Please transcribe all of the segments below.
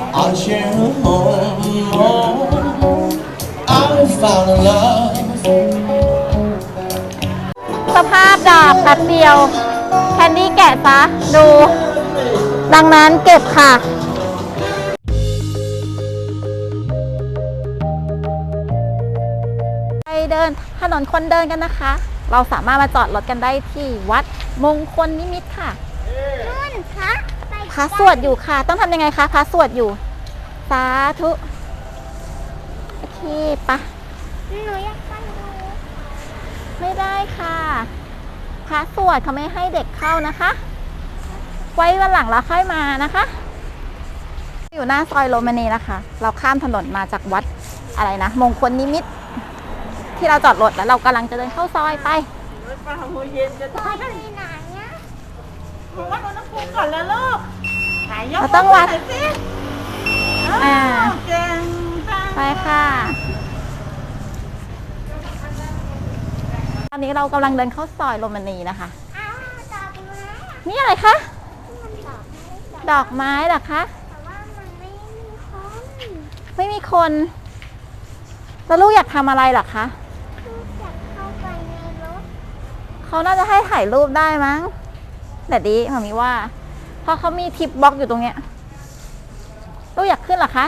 I'll share a home. I found love. สภาพดอกแป๊บเดียว แคนดี้แกะซะ ดู ดังนั้นเก็บค่ะ ไปเดินถนนคนเดินกันนะคะ เราสามารถมาจอดรถกันได้ที่วัดมงคลนิมิตค่ะ พระสวดอยู่ค่ะ ต้องทำยังไงคะพระสวดอยู่ สาธุ โอเคปะหนูอยากไปดูไม่ได้ค่ะ พระสวดเขาไม่ให้เด็กเข้านะคะ ไว้วันหลังเราค่อยมานะคะ อยู่หน้าซอยโรมานีนะคะ เราข้ามถนนมาจากวัดอะไรนะ มงคลนิมิต ที่เราจอดรถแล้วเรากำลังจะเดินเข้าซอยไปไปที่ไหนเนี่ยวัดอุณหภูมิก่อนแล้วลูก หายยกเราต้องวัดหน่อยสิอ่าเก่งจังไปค่ะ ตอนนี้เรากำลังเดินเข้าซอยโรมานีนะคะ อ้าวดอกไม้อะนี่อะไรคะที่มันดอกไม้ดอกไม้เหรอคะ แต่ว่ามันไม่มีคนไม่มีคน แล้วลูกอยากทำอะไรเหรอคะ คืออยากเข้าไปในรถเขาน่าจะให้ถ่ายรูปได้มั้ง แต่ดีมามีว่าเพ ราะเขามีทิปบล็อกอยู่ตรงเนี้ยลูกอยากขึ้นเหรอคะ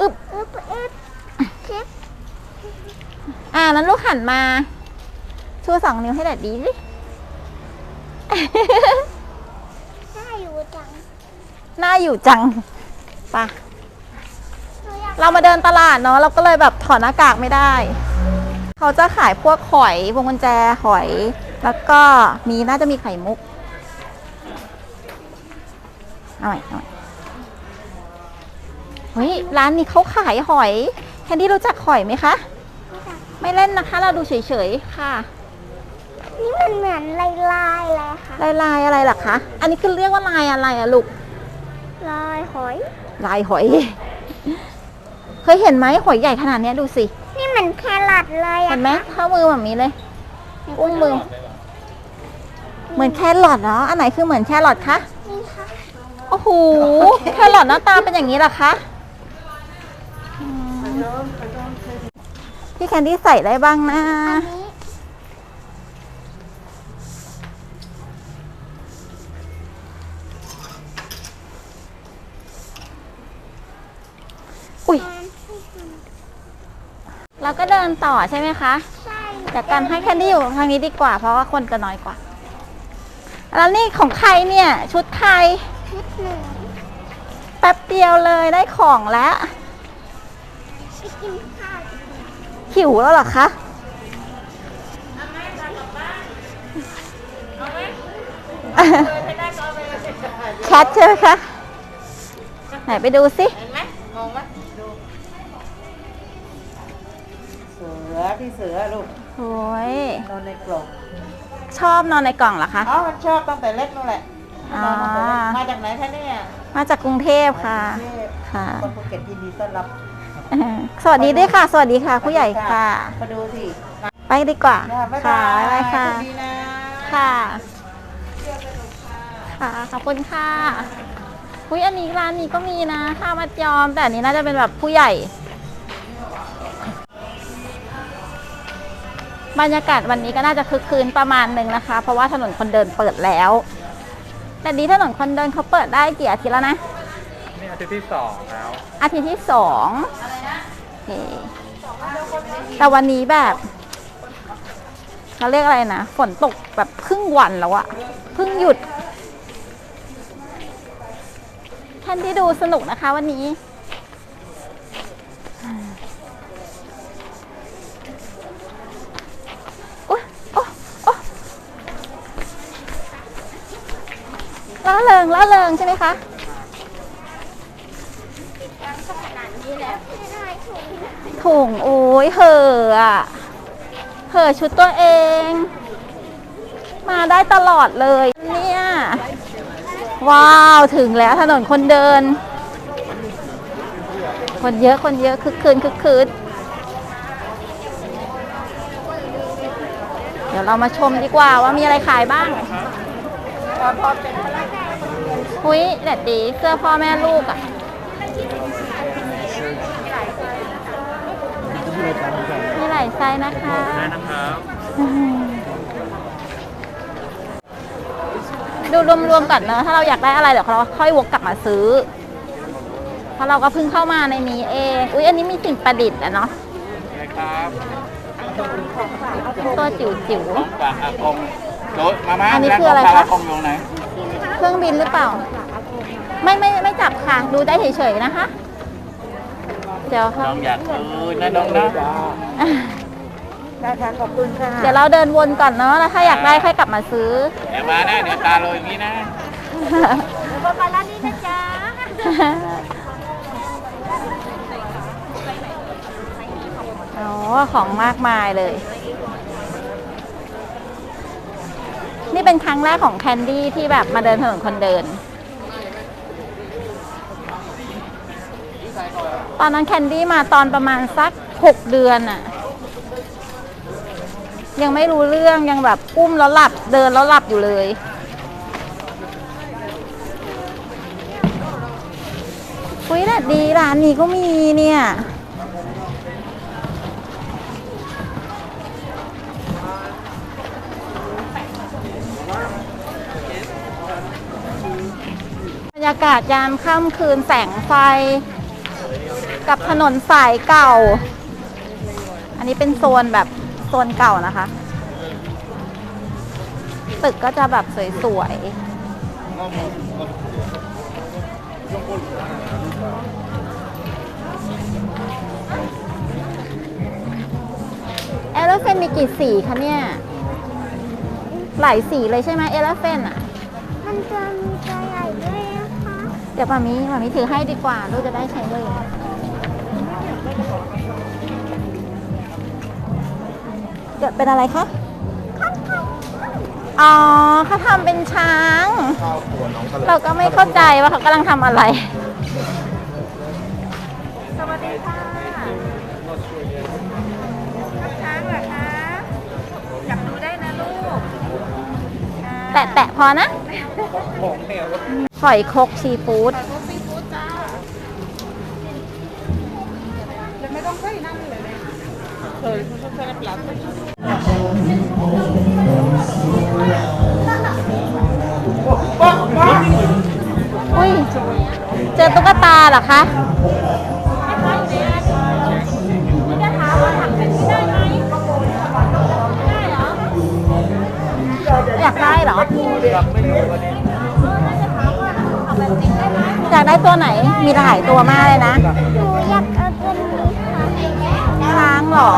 อึบอึ๊บอึ๊บชิปอ่านั้นลูกหันมาชูสองนิ้วให้แดดดีสิน่าอยู่จังน่าอยู่จังไปะหนูอยากเรามาเดินตลาดเนาะเราก็เลยแบบถอดหน้ากากไม่ได้ เขาจะขายพวกหอยพวงกุญแจหอย แล้วก็มีน่าจะมีไข่มุก เอาใหม่เอาใหม่เฮ้ยร้านนี้เขาขายหอย แคนดี้รู้จักหอยไหมคะ ไม่เล่นนะคะ เราดูเฉยๆค่ะ นี่มันเหมือนลายลายๆเลยค่ะลายลายอะไรล่ะคะ อันนี้คือเรียกว่าลายอะไรอะลูก ลายหอย ลายหอย เคยเห็นไหมหอยใหญ่ขนาดเนี้ยดูสิ นี่มันแครอทเลยอะเห็นไหมเท่ามือแบบนี้เลย อุ้งมือ เหมือนแครอทเหรออันไหนคือเหมือนแครอทคะ นี่ค่ะโอ้โหแครอทหน้าตาเป็นอย่างนี้เหรอคะอืมพี่แคนดี้ใส่ได้บ้างนะ อันนี้อุ้ยเราก็เดินต่อใช่ไหมคะ ใช่แต่การให้แคนดี้อยู่ทางนี้ดีกว่า เพราะว่าคนจะน้อยกว่า แล้วนี่ของใครเนี่ย ชุดใคร ชุดหนึ่งแป๊บเดียวเลยได้ของแล้วไปกินข้าวดีกว่าหิวแล้วเหรอคะ แคทใช่ไหมคะ ไหนไปดูสิ เห็นไหมงงไหมดูเสือพี่เสือลูกโอ้ย นอนในกล่องชอบนอนในกล่องเหรอคะอ๋อมันชอบตั้งแต่เล็กนู่นแหละอ่านอนตั้งแต่เล็กมา จากไหนคะเนี่ยมาจากกรุงเทพค่ะ กรุงเทพค่ะ คนภูเก็ตยินดีต้อนรับสวัสดีด้วยค่ะ สวัสดีค่ะ ผู้ใหญ่ค่ะ มาดูสิไปดีกว่าบ๊ายค่ะบายบ๊ายบายค่ะสวัสดีนะค่ะ ค่ะ ขอบคุณค่ะ อุ้ยอันนี้ร้านนี้ก็มีนะข้าวมัดยอม แต่อันนี้น่าจะเป็นแบบผู้ใหญ่ บรรยากาศวันนี้ก็น่าจะคึกคืนประมาณหนึ่งนะคะ เพราะว่าถนนคนเดินเปิดแล้ว แต่ดีถนนคนเดินเขาเปิดได้กี่อาทิตย์แล้วนะ นี่อาทิตย์ที่สองแล้วอาทิตย์ที่สองโอเคแต่วันนี้แบบเขาเรียกอะไรนะ ฝนตกแบบครึ่งวันแล้วอะเพิ่งหยุด ท่านที่ดูสนุกนะคะวันนี้ ล่าเริงล่าเริงใช่ไหมคะไม่ได้ถุงถุงโอ้ยเหอะอะเหอะชุดตัวเอง มาได้ตลอดเลยเนี่ยว้าวถึงแล้วถนนคนเดิน คนเยอะคนเยอะคึกคืนคึกคืนเดี๋ยวเรามาชมดีกว่าว่ามีอะไรขายบ้างพอพอเป็น อุ้ยแดดดีเสื้อพ่อแม่ลูกอะ่ะมีหลายไซส์นะคะได้นะครับดูรวมๆก่อนเนอะถ้าเราอยากได้อะไรเดี๋ยวเราค่อยวกกลับมาซื้อ เพราะเราก็เพิ่งเข้ามาในนี้เองอุ๊ยอันนี้มีสิ่งประดิษฐ์อะเนาะนะครับตัวจิ๋วจิ๋วฝากอากงโดยมาม่าอันนี้ร้านคืออะไรขงฝากคะ เครื่องบินหรือเปล่า ไม่ไม่ไม่จับค่ะ ดูได้เฉยๆนะคะ เดี๋ยวค่ะน้องอยากซื้อนะน้องนะได้ค่ะขอบคุณค่ะเดี๋ยวเราเดินวนก่อนเนาะแล้วถ้าอยากได้ค่อยกลับมาซื้อเดี๋ยวมานะเดี๋ยวตาโรยอย่างนี้นะบนมาร้านนี้นะจ๊ะอ๋อของมากมายเลย นี่เป็นครั้งแรกของแคนดี้ที่แบบมาเดินถนนคนเดิน ตอนนั้นแคนดี้มาตอนประมาณสักหกเดือนอะยังไม่รู้เรื่องยังแบบอุ้มแล้วหลับเดินแล้วหลับอยู่เลย คุยแดดดีร้านนี้ก็มีเนี่ย ยากาศยามค่ำคืนแสงไฟ กับถนนสายเก่า อันนี้เป็นโซนแบบโซนเก่านะคะ ตึกก็จะแบบสวยๆเอลเฟนมีกี่สีคะเนี่ย หลายสีเลยใช่ไหมเอลเฟนอะมันจะมีตัวใหญ่ด้วยนะคะ เดี๋ยวมามีมามีถือให้ดีกว่าลูกจะได้ใช้เลยเกิดเป็นอะไรคะอ๋อเขาทำเป็นช้าง เราก็ไม่เข้าใจว่าเขากำลังทำอะไร แตะแตะพอนะหอยคกซีฟู้ดไม่ต้องใส่นั่นเลยนะเออคุณต้องใช้ปลาอุ้ย เจอตุ๊กตาเหรอคะ อยากได้ตัวไหน มีหลายตัวมากเลยนะ หนูอยากเอาตัวนี้ค่ะช้างเหรอ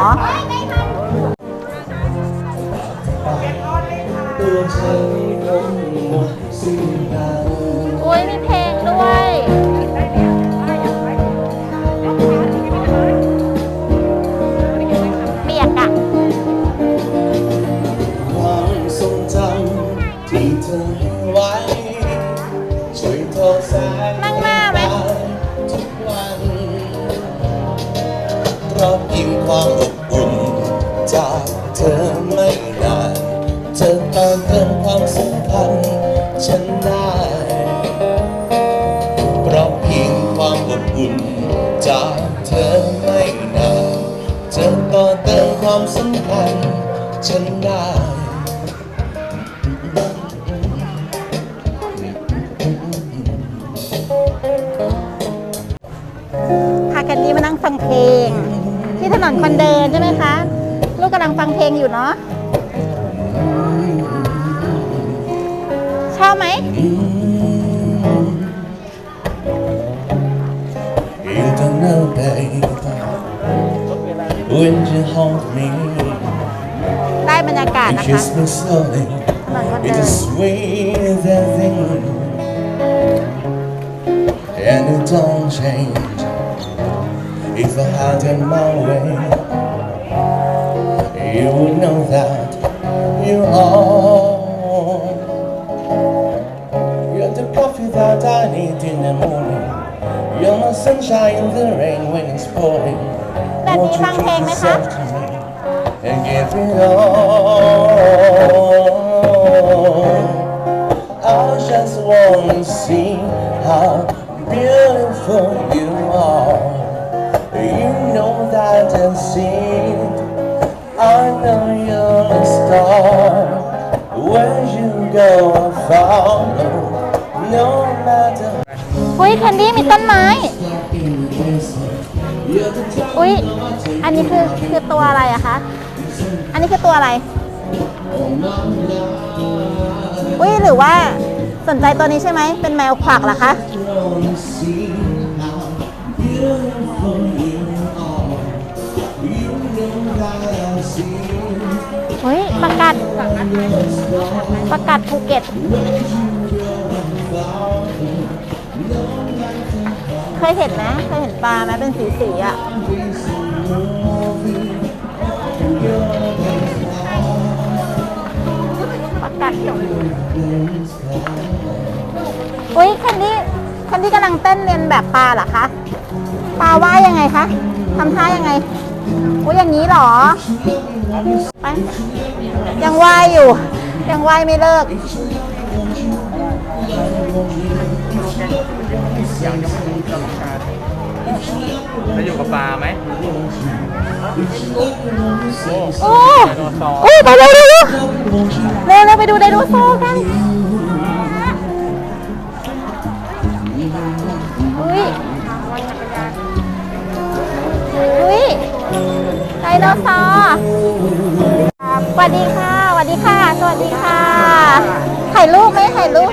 ตัวเธอคงหมดสิ้นทางอุ้ยมีเพลง พาแคนดี้มานั่งฟังเพลง ที่ถนนคนเดินใช่ไหมคะ ลูกกำลังฟังเพลงอยู่เนาะชอบไหม You don't know, baby, when you hold me, ได้บรรยากาศ you นะคะ kiss me slowly. ถนนคนเดิ It's น the sweetest thing, and it don't change. If I had it my way You would know that you are. You're the coffee that I need in the morning. You're my sunshine in the rain when it's pouring. Won't you just yourself to me And give it all? I just want to see how beautiful see I know you're a star. Where you go, I follow. No matter อุ้ยแคนดี้มีต้นไม้ อุ้ยอันนี้คือคือตัวอะไรอะคะ อันนี้คือตัวอะไร อุ้ยหรือว่าสนใจตัวนี้ใช่ไหม เป็นแมวขวักเหรอคะ ประกาศประกาศภูเก็ต เคยเห็นไหมเคยเห็นปลาไหมเป็นสีสีอะประกาศอุ้ยแคนดี้แคนดี้กำลังเต้นเรียนแบบปลาเหรอคะ ปลาว่ายยังไงคะทำท่ายังไง อุ้ยอย่างนี้เหรอ ไป ยังว่ายอยู่ ยังว่ายไม่เลิกแล้วอยู่กับปลาไหมโอ้ไดโนเสาร์โอ้ไปเร็วเร็วเร็วเร็วเร็วไปดูไดโนเสาร์กันอุ้ยอุ้ย ไดโนเสาร์สวัสดีค่ะสวัสดีค่ะ สวัสดีค่ะถ่ายรูปไหมถ่ายรูป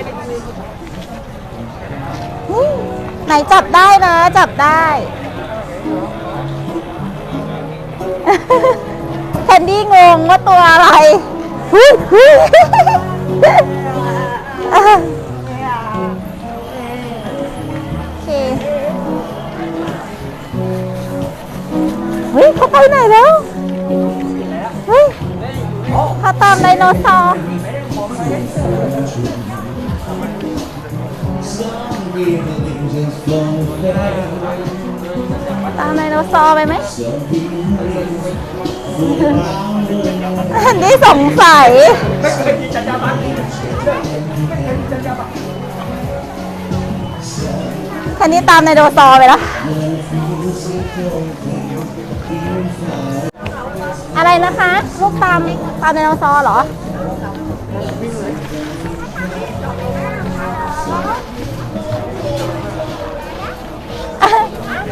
ไหนจับได้นะ จับได้แคนดี้งงว่าตัวอะไร ไปไหนแล้วเฮ้ยเขาตามไดโนเสาร์ตามไดโนเสาร์ไปไหมอันนี้สงสัยคันนี้ตามไดโนเสาร์ไปแล้ว อะไรนะคะลูกตามตามไดโนเสาร์เหรอ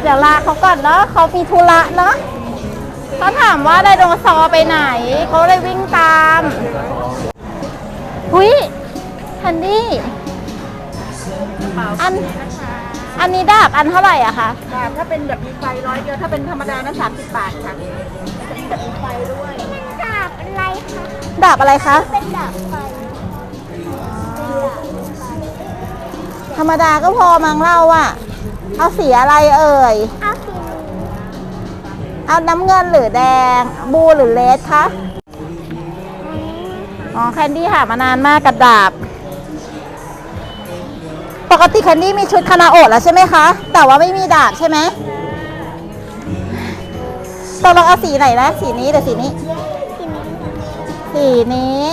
เดี๋ยวลาเขาก่อนเนาะเขามีธุระเนาะเขาถามว่าไดโนเสาร์ไปไหน เขาเลยวิ่งตามหุยฮันดี้อันอันนี้ดาบอันเท่าไหร่อะคะ ค่ะถ้าเป็นแบบมีไฟร้อยเดียว ถ้าเป็นธรรมดานะสามสิบบาทค่ะ จะมีแบบมีไฟด้วยมันดาบอะไรคะดาบอะไรคะ เป็นดาบไฟธรรมดาก็พอมั้งเราอะเอาสีอะไรเอ่ย เอาสีเอาน้ำเงินหรือแดง บูหรือเลสคะ อ๋อแคนดี้หามานานมากกระดาบ ปกติแคนดี้มีชุดคานาโอะแล้วใช่ไหมคะ แต่ว่าไม่มีดาบใช่ไหม ตกลงเอาสีไหนนะ สีนี้หรือสีนี้ สีนี้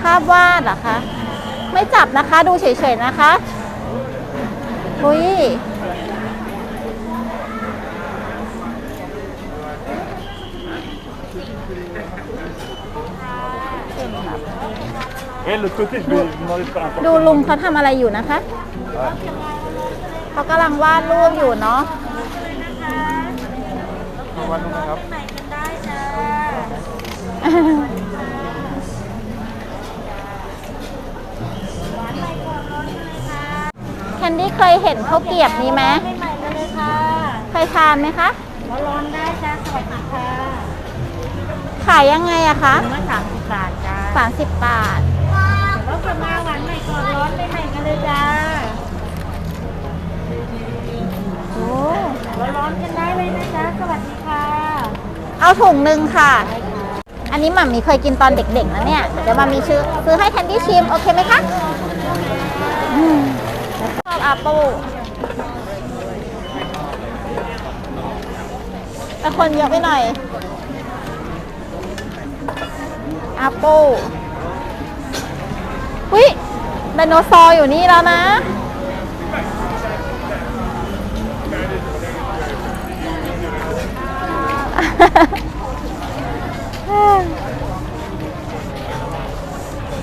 ภาพวาดเหรอคะ ไม่จับนะคะ ดูเฉยๆนะคะอุ้ยเฮ้ยลุกขึ้นดิมอลลี่ก่อนดูลุงเขาทำอะไรอยู่นะคะ เขากำลังวาดรูปอยู่เนาะ วันนึงนะครับแคนดี้เคยเห็นข้าวเกรียบนี้ไหมใหม่มาเลยค่ะเคยทานไหมคะร้อนได้จ้าสวัสดีค่ะขายยังไงอะคะเมื่อสามสิบบาทจ้าสามสิบบาทแล้วจะมาหวานใหม่ก่อนร้อนใหม่ๆกันเลยจ้า ร้อนๆกันได้เลยนะจ๊ะสวัสดีค่ะเอาถุงหนึ่งค่ะ อันนี้หม่ำมีเคยกินตอนเด็กๆนะเนี่ยเดี๋ยวมามีชื่อซื้อให้แคนดี้ชิม โอเคไหมคะอืมชอบอาปูแต่คนเยอะไปหน่อยอาปูอุ้ยไดโนเสาร์อยู่นี่แล้วนะ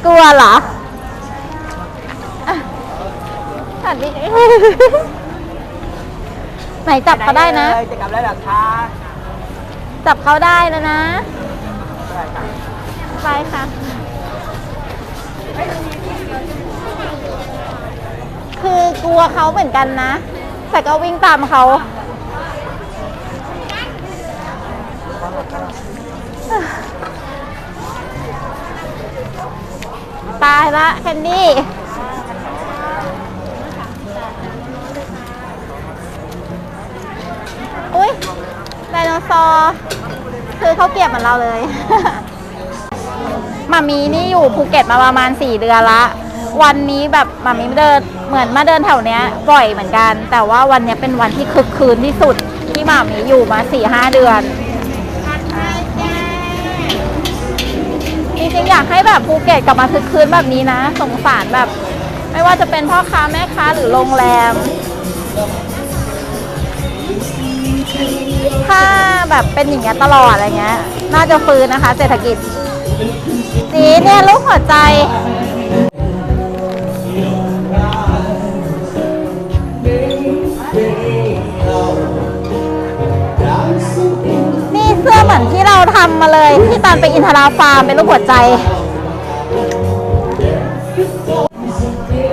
กลัวเหรออะสวัสดีไหนจับเขาได้นะจะกลับแล้วหรอคะจับเขาได้แล้วนะไปค่ะ คือกลัวเขาเหมือนกันนะ แต่ก็วิ่งตามเขา ตายละแคนดี้อุ้ยไดโนเสาร์คือเขาเปรียบเหมือนเราเลยมามีนี่อยู่ภูเก็ตมาประมาณ 4 เดือนละ วันนี้แบบมามีเดินเหมือนมาเดินแถวเนี้ยบ่อยเหมือนกัน แต่ว่าวันนี้เป็นวันที่คึกคืนที่สุดที่มามีอยู่มา4-5เดือน จริงๆอยากให้แบบภูเก็ตกลับมาคึกคืนแบบนี้นะ สงสารแบบ ไม่ว่าจะเป็นพ่อค้าแม่ค้าหรือโรงแรม ถ้าแบบเป็นอย่างเงี้ยตลอดอะไรเงี้ย น่าจะฟื้นนะคะ เศรษฐกิจสีเนี่ยลูกหัวใจ ทำมาเลยที่ตอนไปอินทราฟาร์มเป็นรูปหัวใจ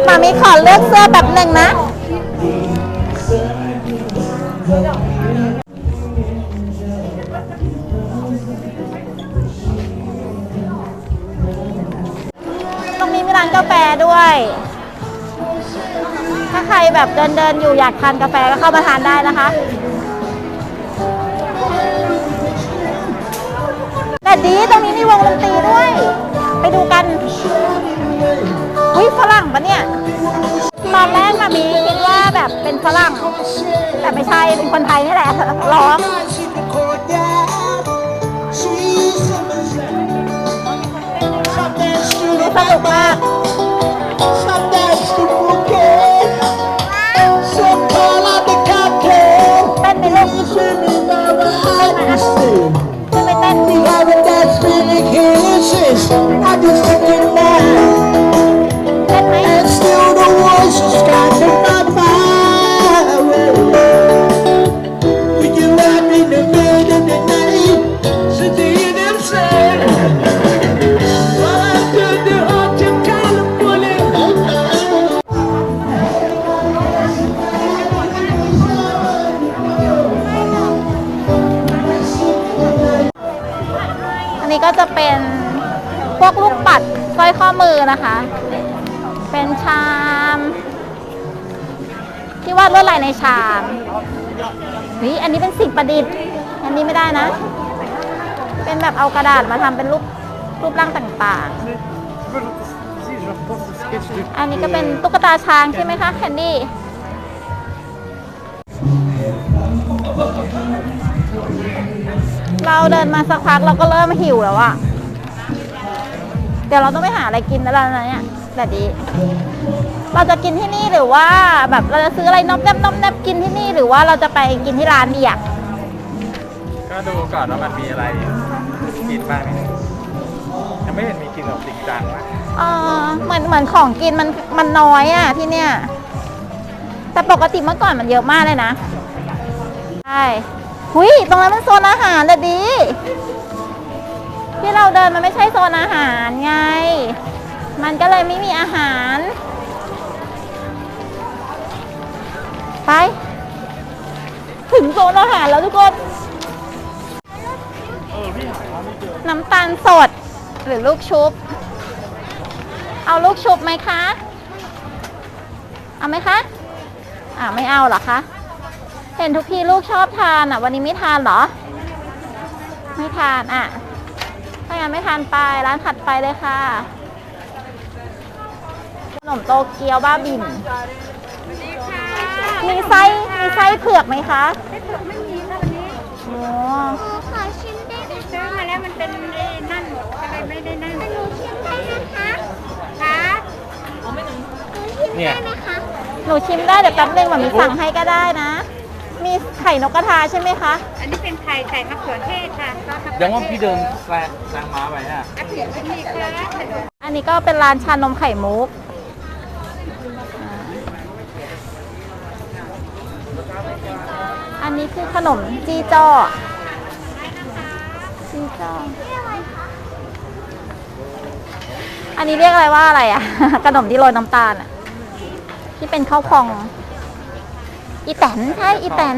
มามีขอเลือกเสื้อแบบหนึ่งนะ ตรงนี้มีร้านกาแฟด้วย ถ้าใครแบบเดินเดินอยู่อยากทานกาแฟก็เข้ามาทานได้นะคะ แต่ดีตรงนี้มีวงดนตรีด้วย ไปดูกันเฮ้ยฝรั่งปะเนี่ยตอนแรกมามีคิดว่าแบบเป็นฝรั่ง แต่ไม่ใช่เป็นคนไทยนี่แหละร้อง ก็จะเป็นพวกลูกปัดสร้อยข้อมือนะคะ เป็นชาม ที่วาดลวดลายในชามนี่อันนี้เป็นสิ่งประดิษฐ์ อันนี้ไม่ได้นะ เป็นแบบเอากระดาษมาทำเป็นรูปรูปร่างต่างๆ อันนี้ก็เป็นตุ๊กตาช้างใช่ไหมคะแคนดี้ เราเดินมาสักพักเราก็เริ่มหิวแล้วอะเดี๋ยวเราต้องไปหาอะไรกินแล้วนะเนี่ยแต่ดีเราจะกินที่นี่หรือว่าแบบเราจะซื้ออะไรนอบแนบนอบแนบกินที่นี่หรือว่าเราจะไปกินที่ร้านดีอะก็ดูก่อนว่ามันมีอะไรกินบ้างเนี่ยยังไม่เห็นมีกินแบบจริงจังนะเออเหมือนเหมือนของกินมันมันน้อยอะที่เนี่ย แต่ปกติเมื่อก่อนมันเยอะมากเลยนะใช่ หุยตรงนั้นมันโซนอาหารเลยดีที่เราเดินมันไม่ใช่โซนอาหารไง มันก็เลยไม่มีอาหาร ไป ถึงโซนอาหารแล้วทุกคนน้ำตาลสด หรือลูกชุบ เอาลูกชุบไหมคะ เอาไหมคะ อ่าไม่เอาเหรอคะ เห็นทุกทีลูกชอบทานอะ วันนี้ไม่ทานเหรอ ไม่ทานอะ ถ้างั้นไม่ทานไปร้านถัดไปเลยค่ะ ขนมโตเกียวบ้าบิน มีไส้มีไส้เผือกไหมคะไม่มีค่ะวันนี้โอ้ขอชิมได้ไหมซื้อมาแล้วมันเป็นเอ้นั่นหมดก็เลยไม่ได้นั่นหนูชิมได้นะคะค่ะขเนี่ยได้ไหมคะ หนูชิมได้เดี๋ยวแป๊บนึงหมามีสั่งให้ก็ได้นะมี ไข่นกกระทาใช่ไหมคะ อันนี้เป็นไข่ไก่มะเขือเทศค่ะซอสมะเขือเทศยังว่าพี่เดินแซงแซงม้าไปฮะอันนี้เป็นนี่ค่ะอันนี้ก็เป็นร้านชานมไข่มุกอ่าอันนี้คือขนมจีจ้อจีจ้ออันนี้เรียกอะไรว่าอะไรอะ ขนมที่โรยน้ำตาลอะ ที่เป็นข้าวพอง อีแตนใช่อีแตน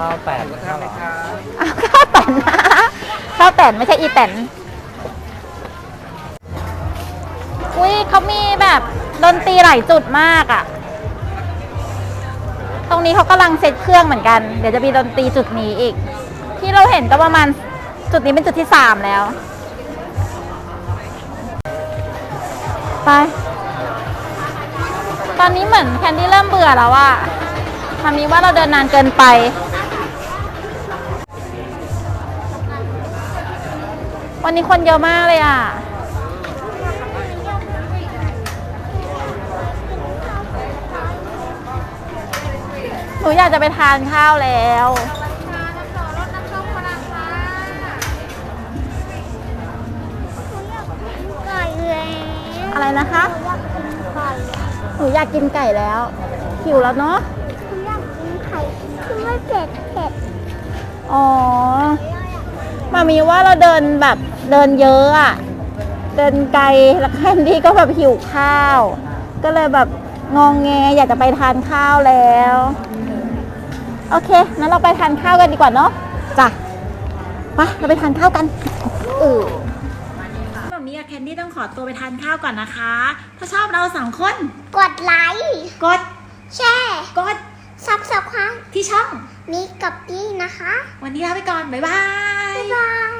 ข้าวแตกข้าวเหรออ้าวข้าวแตนนะข้าวแตนไม่ใช่อีแตนอุ้ยเขามีแบบดนตรีหลายจุดมากอะ่ะ ตรงนี้เขากำลังเซตเครื่องเหมือนกัน เดี๋ยวจะมีดนตรีจุดนี้อีก ที่เราเห็นก็ประมาณจุดนี้เป็นจุดที่สามแล้ว ไป ตอนนี้เหมือนแคนดี้เริ่มเบื่อแล้วว่าทำนี้ว่าเราเดินนานเกินไป วันนี้คนเยอะมากเลยอะหนูอยากจะไปทานข้าวแล้วไก่แล้วอะไรนะคะอยากกินไก่ หนูอยากกินไก่แล้วหิวแล้วเนาะคืออยากกินไข่คือไม่เผ็ดเผ็ดอ๋อมามีว่าเราเดินแบบเดินเยอะอะเดินไกลแล้วแคนดี้ก็แบบหิวข้าว ก็เลยแบบงองแงอยากจะไปทานข้าวแล้วโอเคงั้นเราไปทานข้าวกันดีกว่าเนาะจ้ะไปเราไปทานข้าวกันเออ ขอตัวไปทานข้าวก่อนนะคะ ถ้าชอบเราสองคน กดไลค์ กด แชร์ กดซับสไครต์ที่ช่อง มีกับพี่นะคะ วันนี้ลาไปก่อน บ๊ายบาย บ๊ายบาย